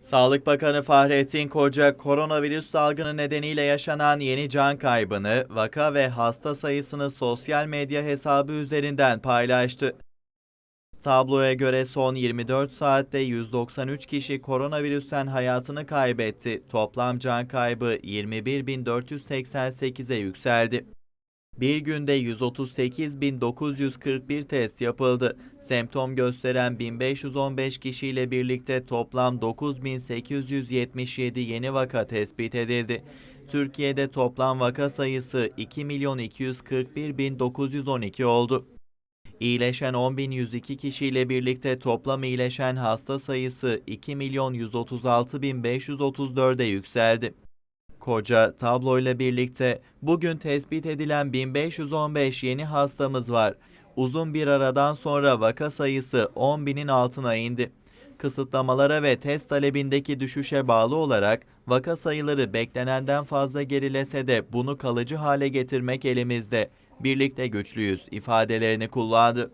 Sağlık Bakanı Fahrettin Koca, koronavirüs salgını nedeniyle yaşanan yeni can kaybını, vaka ve hasta sayısını sosyal medya hesabı üzerinden paylaştı. Tabloya göre son 24 saatte 193 kişi koronavirüsten hayatını kaybetti. Toplam can kaybı 21.488'e yükseldi. Bir günde 138.941 test yapıldı. Semptom gösteren 1515 kişiyle birlikte toplam 9.877 yeni vaka tespit edildi. Türkiye'de toplam vaka sayısı 2.241.912 oldu. İyileşen 10.102 kişiyle birlikte toplam iyileşen hasta sayısı 2.136.534'e yükseldi. Koca tabloyla birlikte bugün tespit edilen 1515 yeni hastamız var. Uzun bir aradan sonra vaka sayısı 10 binin altına indi. Kısıtlamalara ve test talebindeki düşüşe bağlı olarak vaka sayıları beklenenden fazla gerilese de bunu kalıcı hale getirmek elimizde. Birlikte güçlüyüz ifadelerini kullandı.